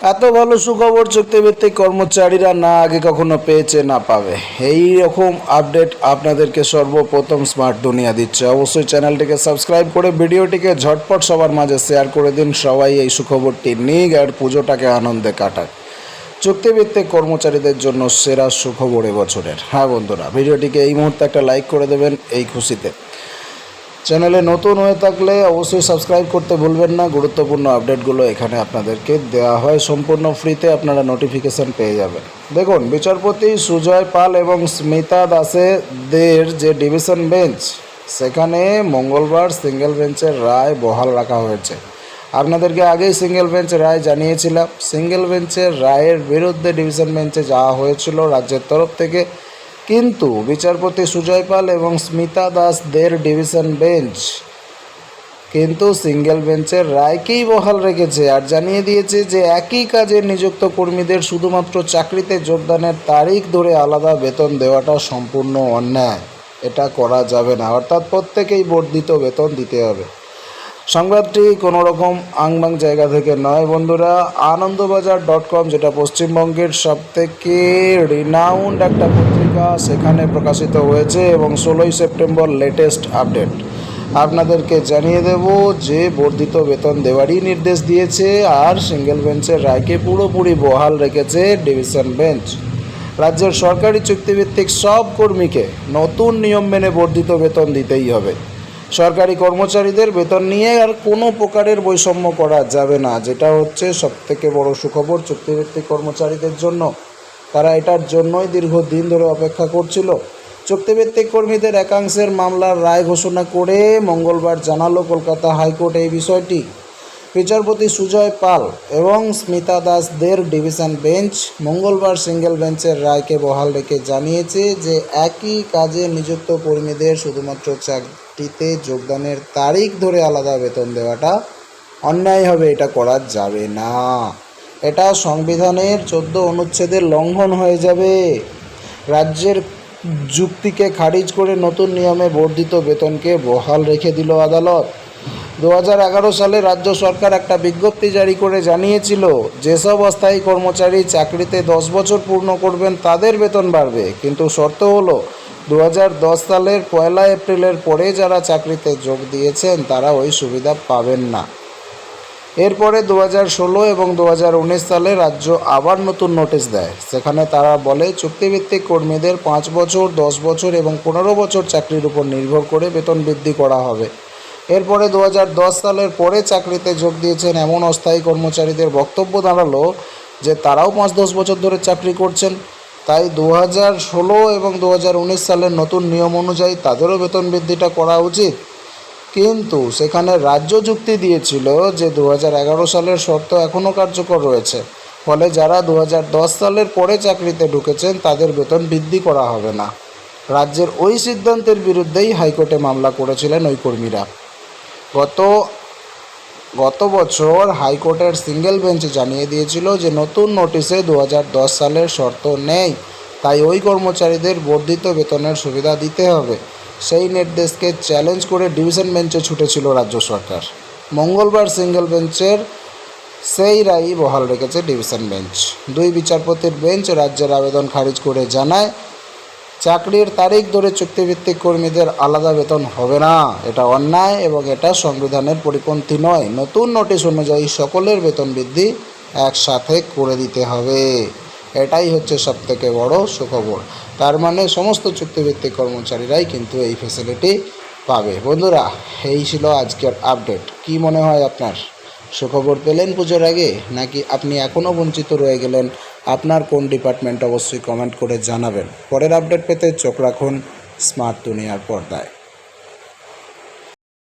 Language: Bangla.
এত ভালো সুখবর চুক্তিভিত্তিক কর্মচারীরা না আগে কখনো পেয়েছে, না পাবে। এই রকম আপডেট আপনাদেরকে সর্বপ্রথম স্মার্ট দুনিয়া দিচ্ছে। অবশ্যই চ্যানেলটিকে সাবস্ক্রাইব করে ভিডিওটিকে ঝটপট সবার মাঝে শেয়ার করে দিন। সবাই এই সুখবরটি নিক আর পুজোটাকে আনন্দে কাটাক। চুক্তিভিত্তিক কর্মচারীদের জন্য সেরা সুখবর বছরের হ্যাঁ বন্ধুরা, ভিডিওটিকে এই মুহূর্তে একটা লাইক করে দেবেন, এই খুশিতে। চ্যানেলে নতুন হয়ে থাকলে অবশ্যই সাবস্ক্রাইব করতে ভুলবেন না। গুরুত্বপূর্ণ আপডেটগুলো এখানে আপনাদেরকে দেওয়া হয়। সম্পূর্ণ ফ্রিতে আপনারা নোটিফিকেশন পেয়ে যাবেন। দেখুন, বিচারপতি সুজয় পাল এবং স্মিতা দাসেদের যে ডিভিশন বেঞ্চ সেখানে মঙ্গলবার সিঙ্গেল বেঞ্চের রায় বহাল রাখা হয়েছে। আপনাদেরকে আগেই সিঙ্গেল বেঞ্চ রায় জানিয়েছিলাম। সিঙ্গেল বেঞ্চের রায়ের বিরুদ্ধে ডিভিশন বেঞ্চে যাওয়া হয়েছিল রাজ্যের তরফ থেকে। কিন্তু বিচারপতি সুজয় পাল এবং স্মিতা দাসদের ডিভিশন বেঞ্চ কিন্তু সিঙ্গেল বেঞ্চের রায়কেই বহাল রেখেছে আর জানিয়ে দিয়েছে যে একই কাজে নিযুক্ত কর্মীদের শুধুমাত্র চাকরিতে যোগদানের তারিখ ধরে আলাদা বেতন দেওয়াটা সম্পূর্ণ অন্যায়। এটা করা যাবে না। অর্থাৎ প্রত্যেকেই বর্ধিত বেতন দিতে হবে। সংবাদটি কোনো রকম আংবাং জায়গা থেকে নয়, বন্ধুরা। আনন্দবাজার ডট কম, যেটা পশ্চিমবঙ্গের সব থেকে রিনাউন্ড একটা পত্রিকা, সেখানে প্রকাশিত হয়েছে এবং ষোলোই সেপ্টেম্বর লেটেস্ট আপডেট আপনাদেরকে জানিয়ে দেব যে বর্ধিত বেতন দেওয়ারই নির্দেশ দিয়েছে, আর সিঙ্গেল বেঞ্চের রায়কে পুরোপুরি বহাল রেখেছে ডিভিশন বেঞ্চ রাজ্যের সরকারি চুক্তিভিত্তিক সব কর্মীকে নতুন নিয়ম মেনে বর্ধিত বেতন দিতেই হবে। সরকারি কর্মচারীদের বেতন নিয়ে আর কোনো প্রকারের বৈষম্য করা যাবে না, যেটা হচ্ছে সবথেকে বড় সুখবর চুক্তিভিত্তিক কর্মচারীদের জন্য। তারা এটার জন্যই দীর্ঘদিন ধরে অপেক্ষা করছিল। চুক্তিভিত্তিক কর্মীদের একাংশের মামলার রায় ঘোষণা করে মঙ্গলবার জানালো কলকাতা হাইকোর্ট এই বিষয়টি। বিচারপতি সুজয় পাল এবং স্মিতা দাসদের ডিভিশন বেঞ্চ মঙ্গলবার সিঙ্গেল বেঞ্চের রায়কে বহাল রেখে জানিয়েছে যে একই কাজে নিযুক্ত কর্মীদের শুধুমাত্র চাকরিতে যোগদানের তারিখ ধরে আলাদা বেতন দেওয়াটা অন্যায় হবে, এটা করা যাবে না। এটা সংবিধানের চোদ্দ অনুচ্ছেদের লঙ্ঘন হয়ে যাবে। রাজ্যের যুক্তিকে খারিজ করে নতুন নিয়মে বর্ধিত বেতনকে বহাল রেখে দিল আদালত। দু হাজার এগারো সালে রাজ্য সরকার একটা বিজ্ঞপ্তি জারি করে জানিয়েছিল, যেসব অস্থায়ী কর্মচারী চাকরিতে দশ বছর পূর্ণ করবেন তাদের বেতন বাড়বে। কিন্তু শর্ত হলো, দু হাজার দশ সালের পয়লা এপ্রিলের পরে যারা চাকরিতে যোগ দিয়েছেন, তারা ওই সুবিধা পাবেন না। এরপরে দু হাজার ষোলো এবং দু হাজার উনিশ সালে রাজ্য আবার নতুন নোটিশ দেয়। সেখানে তারা বলে, চুক্তিভিত্তিক কর্মীদের পাঁচ বছর, দশ বছর এবং পনেরো বছর চাকরির উপর নির্ভর করে বেতন বৃদ্ধি করা হবে। এরপরে দু হাজার দশ সালের পরে চাকরিতে যোগ দিয়েছেন এমন অস্থায়ী কর্মচারীদের বক্তব্য দাঁড়াল যে তারাও পাঁচ দশ বছর ধরে চাকরি করছেন। তাই দু হাজার ষোলো এবং দু হাজার উনিশ সালের নতুন নিয়ম অনুযায়ী তাদেরও বেতন বৃদ্ধিটা করা উচিত। কিন্তু সেখানে রাজ্য যুক্তি দিয়েছিল যে দু হাজার এগারো সালের শর্ত এখনও কার্যকর রয়েছে। ফলে যারা দু হাজার দশ সালের পরে চাকরিতে ঢুকেছেন, তাদের বেতন বৃদ্ধি করা হবে না। রাজ্যের ওই সিদ্ধান্তের বিরুদ্ধেই হাইকোর্টে মামলা করেছিলেন ওই কর্মীরা। গত গত বছর হাইকোর্টের সিঙ্গেল বেঞ্চ জানিয়ে দিয়েছিল যে নতুন নোটিশে দু হাজার দশ সালের শর্ত নেই, তাই ওই কর্মচারীদের বর্ধিত বেতনের সুবিধা দিতে হবে। সেই নির্দেশকে চ্যালেঞ্জ করে ডিভিশন বেঞ্চে ছুটেছিল রাজ্য সরকার। মঙ্গলবার সিঙ্গেল বেঞ্চের সেই রায়ই বহাল রেখেছে ডিভিশন বেঞ্চ। দুই বিচারপতির বেঞ্চ রাজ্যের আবেদন খারিজ করে জানায় চাকরির তারিখ ধরে চুক্তিভিত্তিক কর্মীদের আলাদা বেতন হবে না। এটা অন্যায় এবং এটা সংবিধানের পরিপন্থী নয়। নতুন নোটিশ অনুযায়ী সকলের বেতন বৃদ্ধি একসাথে করে দিতে হবে। এটাই হচ্ছে সবথেকে বড় সুখবর। তার মানে সমস্ত চুক্তিভিত্তিক কর্মচারীরাই কিন্তু এই ফেসিলিটি পাবে। বন্ধুরা, এই ছিল আজকের আপডেট কি মনে হয় আপনার? সুখবর পেলেন পুজোর আগে? নাকি আপনি এখনও বঞ্চিত রয়ে গেলেন? আপনার কোন ডিপার্টমেন্ট অবশ্যই কমেন্ট করে জানাবেন। পরের আপডেট পেতে চোখ রাখুন স্মার্ট দুনিয়ার পর্দায়।